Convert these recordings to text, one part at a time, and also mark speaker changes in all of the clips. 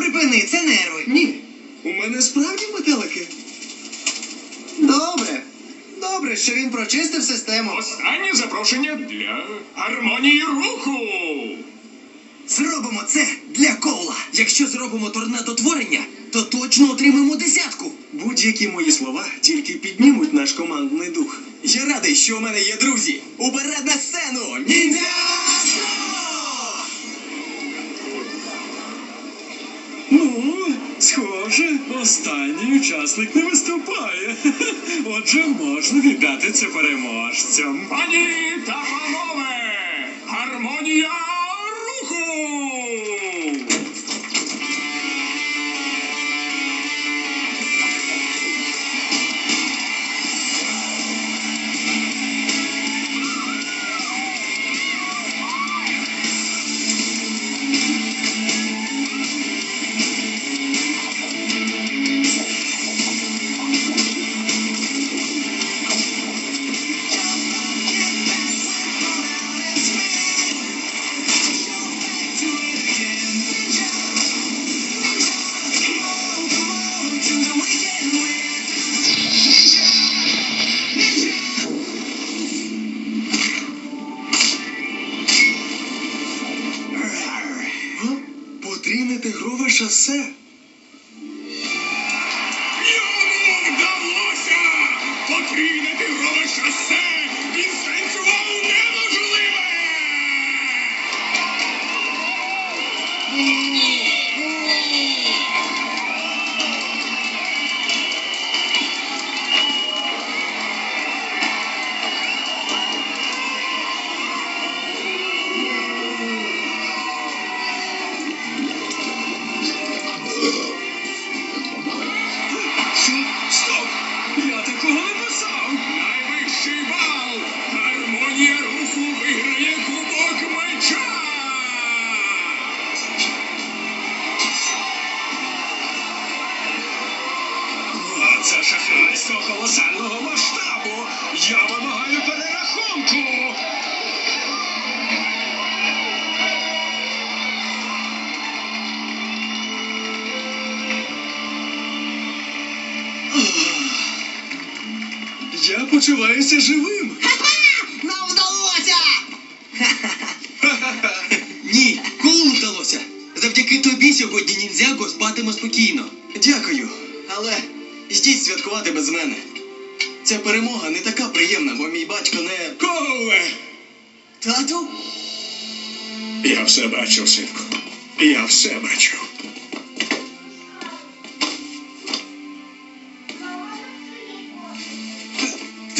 Speaker 1: припини, це нерви.
Speaker 2: Ні. У мене справді метелики. Добре. Добре, що він прочистив систему.
Speaker 3: Останнє запрошення для гармонії руху.
Speaker 1: Зробимо це для кола. Якщо зробимо торнадотворення, то точно отримаємо десятку.
Speaker 2: Будь-які мої слова тільки піднімуть наш командний дух. Я радий, що у мене є друзі. Уперед на сцену! Ніндзя!
Speaker 4: Схоже, останній учасник не виступає. Отже, можна віддати це переможцям.
Speaker 3: Пані та панове, гармонія
Speaker 2: Потрібне тигрове
Speaker 4: Я почуваюся живим!
Speaker 1: Нам вдалося! Ні, колу вдалося. Завдяки тобі сьогодні ніндзяго спатиме спокійно.
Speaker 2: Дякую, але йдіть святкувати без мене. Ця перемога не така приємна, бо мій батько не.
Speaker 4: Коле!
Speaker 2: Тату?
Speaker 4: Я все бачив, синку. Я все бачив.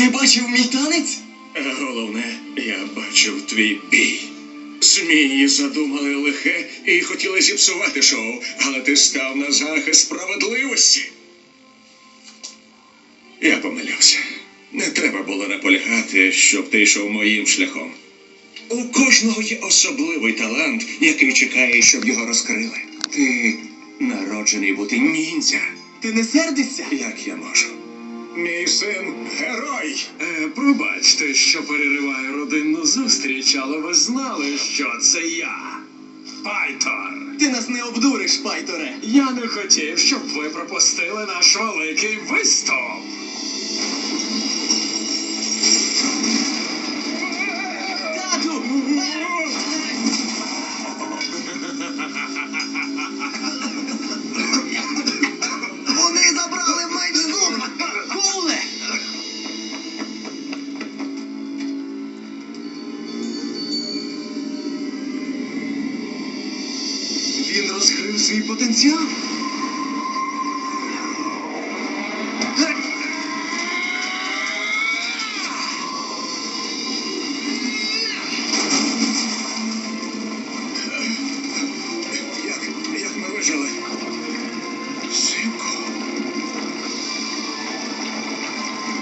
Speaker 2: Ти бачив мій танець?
Speaker 4: Головне, я бачив твій бій. Змії задумали лихе і хотіли зіпсувати шоу, але ти став на захист справедливості. Я помилявся. Не треба було наполягати, щоб ти йшов моїм шляхом. У кожного є особливий талант, який чекає, щоб його розкрили. Ти народжений бути ніндзя.
Speaker 2: Ти не сердишся?
Speaker 4: Як я можу? Мій син герой. Е, пробачте, що перериваю родинну зустріч, але ви знали, що це я. Пайтор.
Speaker 2: Ти нас не обдуриш, Пайторе.
Speaker 4: Я не хотів, щоб ви пропустили наш великий виступ.
Speaker 2: Він розкрив свій потенціал.
Speaker 4: Як, ми вижили? Синку.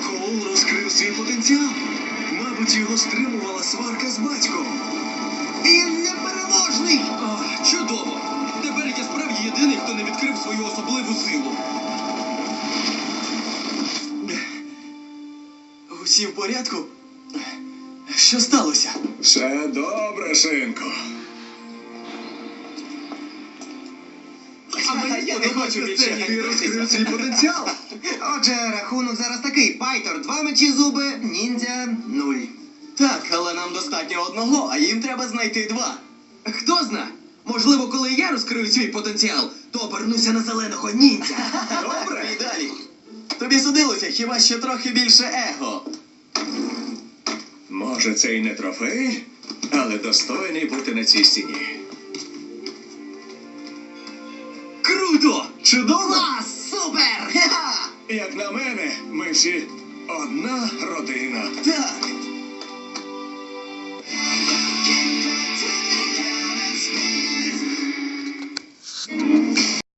Speaker 2: Коул розкрив свій потенціал. Мабуть, його стримувала свою особливу силу. Усі в порядку? Що сталося?
Speaker 4: Все добре, синку.
Speaker 2: А мені
Speaker 1: Я не хочу більше. Ти розкрив свій потенціал.
Speaker 2: Отже, рахунок зараз такий. Пайтор два мечі зуби, ніндзя нуль. Так, але нам достатньо одного, а їм треба знайти два. Хто зна? Можливо, коли я розкрию свій потенціал, то обернуся на зеленого ніндзя. Добре, і далі. Тобі судилося хіба що трохи більше его.
Speaker 4: Може, це і не трофей, але достойний бути на цій стіні.
Speaker 2: Круто!
Speaker 1: Чудово!
Speaker 2: Клас! Супер! Ха-ха!
Speaker 4: Як на мене, ми всі одна родина.
Speaker 2: Так,